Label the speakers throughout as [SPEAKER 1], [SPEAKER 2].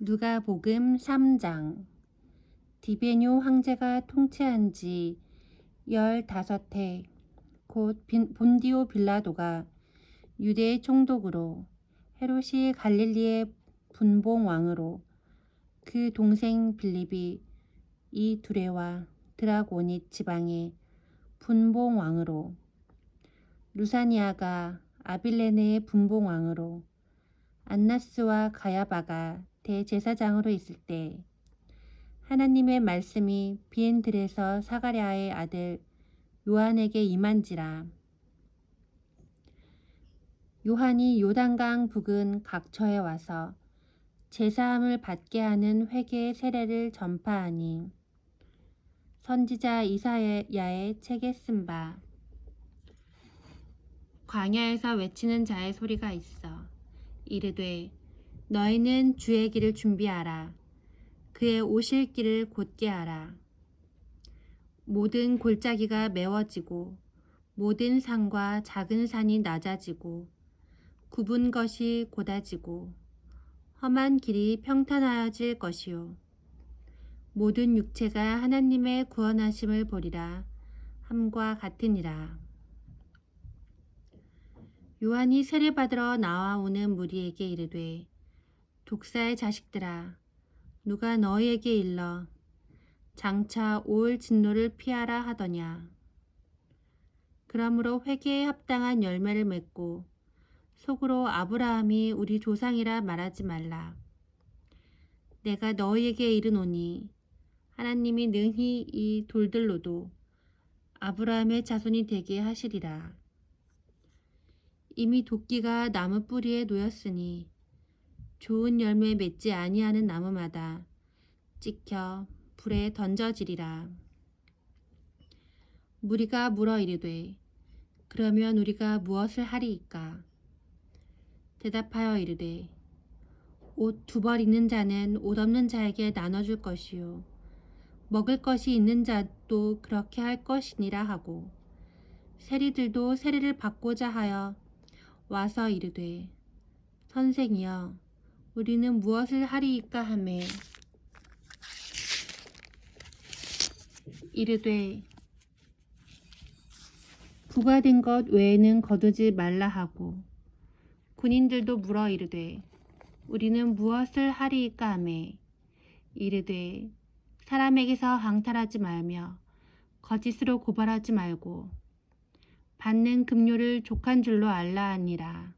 [SPEAKER 1] 누가복음 3장. 디베뇨 황제가 통치한 지 열다섯 해. 곧 본디오 빌라도가 유대의 총독으로 헤롯이 갈릴리의 분봉 왕으로 그 동생 빌립이 이 두레와 드라고닛 지방의 분봉 왕으로 루사니아가 아빌레네의 분봉 왕으로 안나스와 가야바가 대제사장으로 있을 때 하나님의 말씀이 비엔들에서 사가랴의 아들 요한에게 임한지라. 요한이 요단강 북은 각처에 와서 제사함을 받게 하는 회개의 세례를 전파하니 선지자 이사야의 책에 쓴 바. 광야에서 외치는 자의 소리가 있어 이르되 너희는 주의 길을 준비하라. 그의 오실 길을 곧게 하라. 모든 골짜기가 메워지고 모든 산과 작은 산이 낮아지고 굽은 것이 곧아지고 험한 길이 평탄하여질 것이요. 모든 육체가 하나님의 구원하심을 보리라 함과 같으니라. 요한이 세례받으러 나와 오는 무리에게 이르되 독사의 자식들아 누가 너희에게 일러 장차 올 진노를 피하라 하더냐? 그러므로 회개에 합당한 열매를 맺고 속으로 아브라함이 우리 조상이라 말하지 말라. 내가 너희에게 이르노니 하나님이 능히 이 돌들로도 아브라함의 자손이 되게 하시리라. 이미 도끼가 나무 뿌리에 놓였으니 좋은 열매 맺지 아니하는 나무마다 찍혀 불에 던져지리라. 무리가 물어 이르되 그러면 우리가 무엇을 하리이까? 대답하여 이르되 옷 두 벌 있는 자는 옷 없는 자에게 나눠줄 것이요 먹을 것이 있는 자도 그렇게 할 것이니라 하고 세리들도 세례를 받고자 하여 와서 이르되 선생이여 우리는 무엇을 하리이까 하매 이르되 부과된 것 외에는 거두지 말라 하고 군인들도 물어 이르되 우리는 무엇을 하리이까 하매 이르되 사람에게서 항탈하지 말며 거짓으로 고발하지 말고 받는 급료를 족한 줄로 알라 하니라.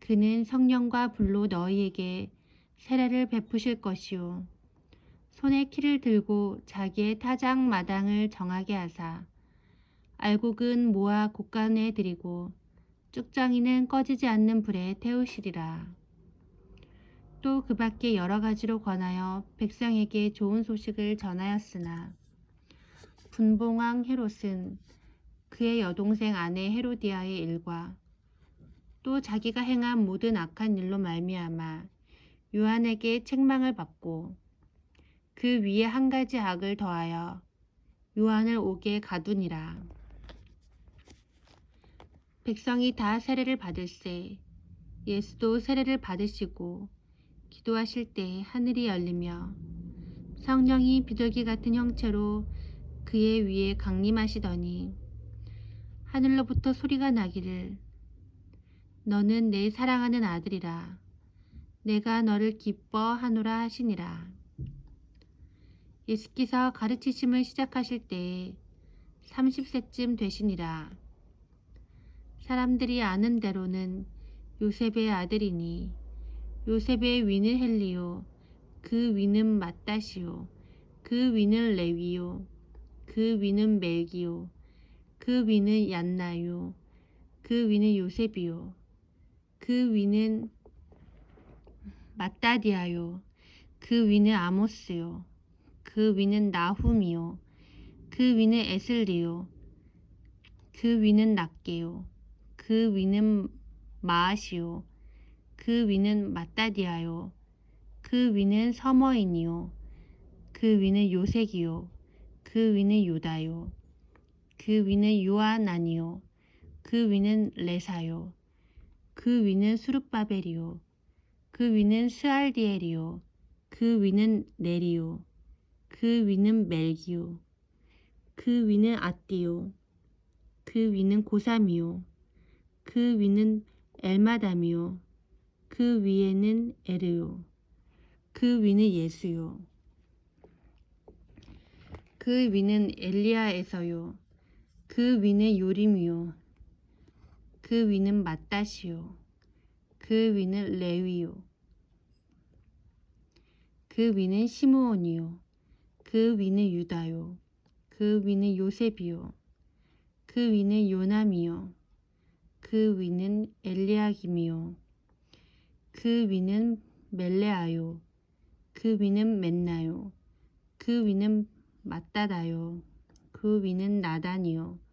[SPEAKER 1] 그는 성령과 불로 너희에게 세례를 베푸실 것이요. 손에 키를 들고 자기의 타작 마당을 정하게 하사 알곡은 모아 곡간에 들이고 쭉정이는 꺼지지 않는 불에 태우시리라. 또 그 밖에 여러 가지로 권하여 백성에게 좋은 소식을 전하였으나 분봉왕 헤롯은 그의 여동생 아내 헤로디아의 일과 또 자기가 행한 모든 악한 일로 말미암아 요한에게 책망을 받고 그 위에 한 가지 악을 더하여 요한을 오게 가두니라. 백성이 다 세례를 받을세 예수도 세례를 받으시고 기도하실 때 하늘이 열리며 성령이 비둘기 같은 형체로 그의 위에 강림하시더니 하늘로부터 소리가 나기를 너는 내 사랑하는 아들이라. 내가 너를 기뻐하노라 하시니라. 예수께서 가르치심을 시작하실 때에 30세쯤 되시니라. 사람들이 아는 대로는 요셉의 아들이니 요셉의 위는 헬리요 그 위는 마따시요 그 위는 레위요 그 위는 멜기요 그 위는 얀나요 그 위는 요셉이요 그 위는 마따디아요. 그 위는 아모스요. 그 위는 나훔이요. 그 위는 에슬리요. 그 위는 낫게요. 그 위는 마아시요. 그 위는 마따디아요. 그 위는 서머인이요. 그 위는 요색이요. 그 위는 요다요. 그 위는 요아나니요. 그 위는 레사요. 그 위는 수룹바벨이요. 그 위는 스알디엘이요. 그 위는 네리요. 그 위는 멜기요. 그 위는 아띠요. 그 위는 고삼이요. 그 위는 엘마담이요. 그 위에는 에르요. 그 위는 예수요. 그 위는 엘리야에서요. 그 위는 요림이요. 그 위는 마따시요. 그 위는 레위요. 그 위는 시므온이요. 그 위는 유다요. 그 위는 요셉이요. 그 위는 요남이요. 그 위는 엘리야김이요. 그 위는 멜레아요. 그 위는 맨나요. 그 위는 마따다요. 그 위는 나단이요.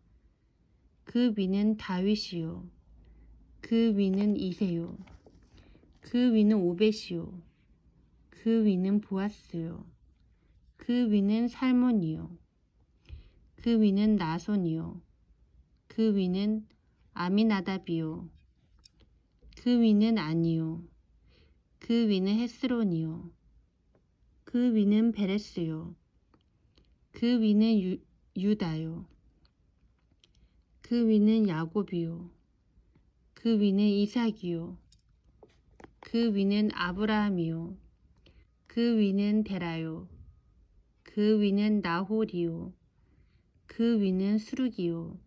[SPEAKER 1] 그 위는 다윗이요. 그 위는 이세요. 그 위는 오벳이요. 그 위는 보아스요. 그 위는 살몬이요. 그 위는 나손이요. 그 위는 아미나답이요. 그 위는 아니요. 그 위는 헤스론이요. 그 위는 베레스요. 그 위는 유, 유다요. 그 위는 야곱이요. 그 위는 이삭이요. 그 위는 아브라함이요. 그 위는 데라요. 그 위는 나홀이요. 그 위는 수룩이요.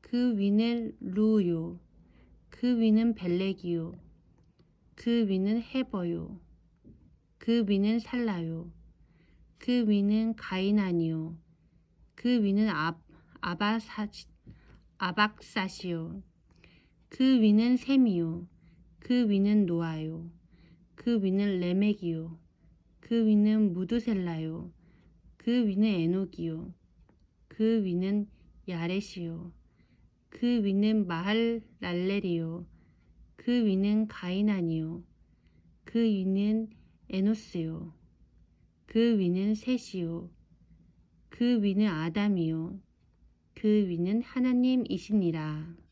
[SPEAKER 1] 그 위는 루요. 그 위는 벨렉이요. 그 위는 헤버요. 그 위는 살라요. 그 위는 가이난이요. 그 위는 아, 아바사, 아박사시요. 그 위는 셈이요. 그 위는 노아요. 그 위는 레멕이요. 그 위는 무드셀라요. 그 위는 에녹이요. 그 위는 야렛이요. 그 위는 마할랄렐이요. 그 위는 가이난이요. 그 위는 에노스요. 그 위는 셋이요. 그 위는 아담이요. 그 위는 하나님이시니라.